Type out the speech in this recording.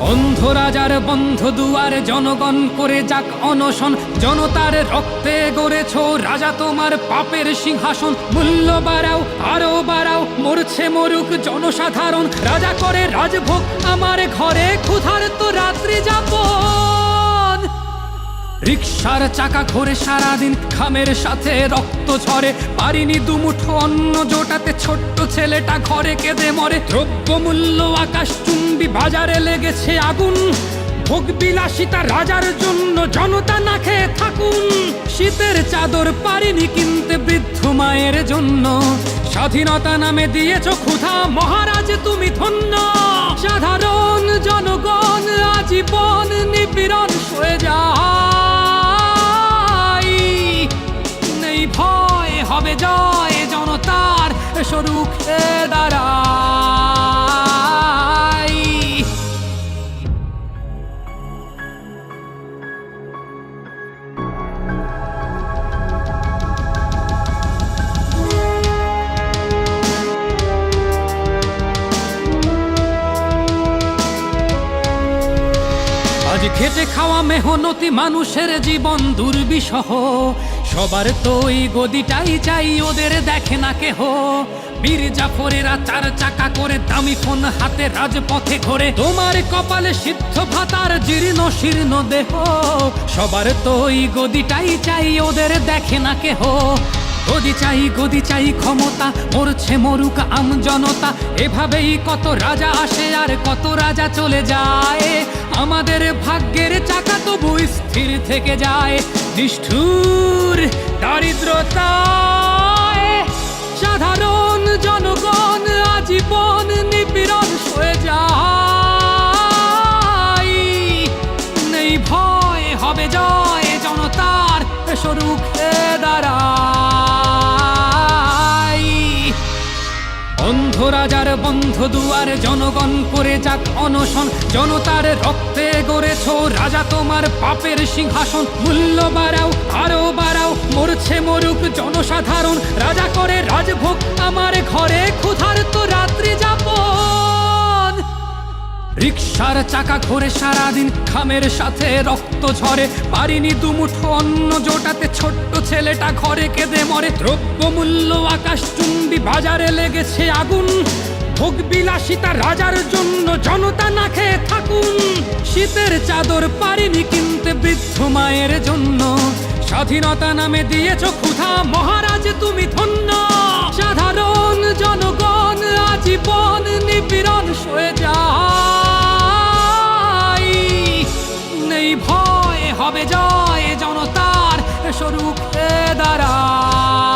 রাজার বন্ধ দুয়ার জনগণ করে যাক অনশন। জনতার রক্তে গড়েছ রাজা তোমার পাপের সিংহাসন। মূল্য বাড়াও আরও বাড়াও, মরছে মরুক জনসাধারণ। রাজা করে রাজভোগ, আমার ঘরে ক্ষুধার তো রাত্রি যাপন। রিক্সার চাকা ঘোরে সারাদিন খামের সাথে রক্ত ঝরে। পারিনি দুমুঠো অন্ন জোটাতে, ছোট্ট ছেলেটা ঘরে কেঁদে মরে। দ্রব্যমূল্য আকাশ চুম্বি বাজারে লেগেছে আগুন। ভোগ বিলাসিতা রাজার জন্য জনতা না খেয়ে থাকুন। শীতের চাদর পারিনি কিনতে বৃদ্ধ মায়ের জন্য। স্বাধীনতা নামে দিয়েছ ক্ষুধা, মহারাজ তুমি ধন্য। সাধারণ জনগণ আজীবন নিপীড়ন সয়ে যায়। নেই ভয়, হবে জয় জনতার স্বরূপে দাঁড়াই খেটে খাওয়া মেহনতি মানুষের জীবন দুর্বিষহ। সবার তো এই গদিটাই চাই, ওদের দেখে না কেহ। বীর জাফরেরা চার চাকা করে দামি ফোন হাতে রাজপথে ঘোরে। তোমার কপালে সিদ্ধ ভাতার জীর্ণ শীর্ণ দেহ। সবার তো এই গদিটাই চাই, ওদের দেখে না কেহ। গদি চাই গদি চাই ক্ষমতা, মরছে মরুক আম জনতা। এভাবেই কত রাজা আসে আর কত রাজা চলে যায়। আমাদের ভাগ্যের চাকা তবু স্থির থেকে যায়। নিষ্ঠুর দারিদ্রতায় সাধারণ জনগণ আজীবন নিপীড়ন হয়ে যায়। নেই ভয়, হবে জয় জনতার স্বরূপে দাঁড়াই রাজার বন্ধ দুয়ার জনগণ করে যাক অনশন। জনতার রক্তে গড়েছ রাজা তোমার পাপের সিংহাসন। মূল্য বাড়াও আরও বাড়াও, মরছে মরুক জনসাধারণ। রাজা করে রাজভোগ, আমার ঘরে ক্ষুধার তো রাত্রি যাপন। রিক্সার চাকা ঘোরে সারাদিন, খামের সাথে রক্ত ঝরে। পারিনি দুমুঠো অন্ন জোটাতে, ছোট্ট ছেলেটা ঘরে কেঁদে মরে। দ্রব্যমূল্য আকাশ চুম্বি বাজারে লেগেছে আগুন। ভোগ বিলাসিতা রাজার জন্য জনতা না খেয়ে থাকুন। শীতের চাদর পারিনি কিনতে বৃদ্ধ মায়ের জন্য। স্বাধীনতা নামে দিয়েছ ক্ষুধা, মহারাজ তুমি ধন্য। সাধারণ জনগণ ভয় হবে জয় জনতার স্বরূপে দাঁড়ায়।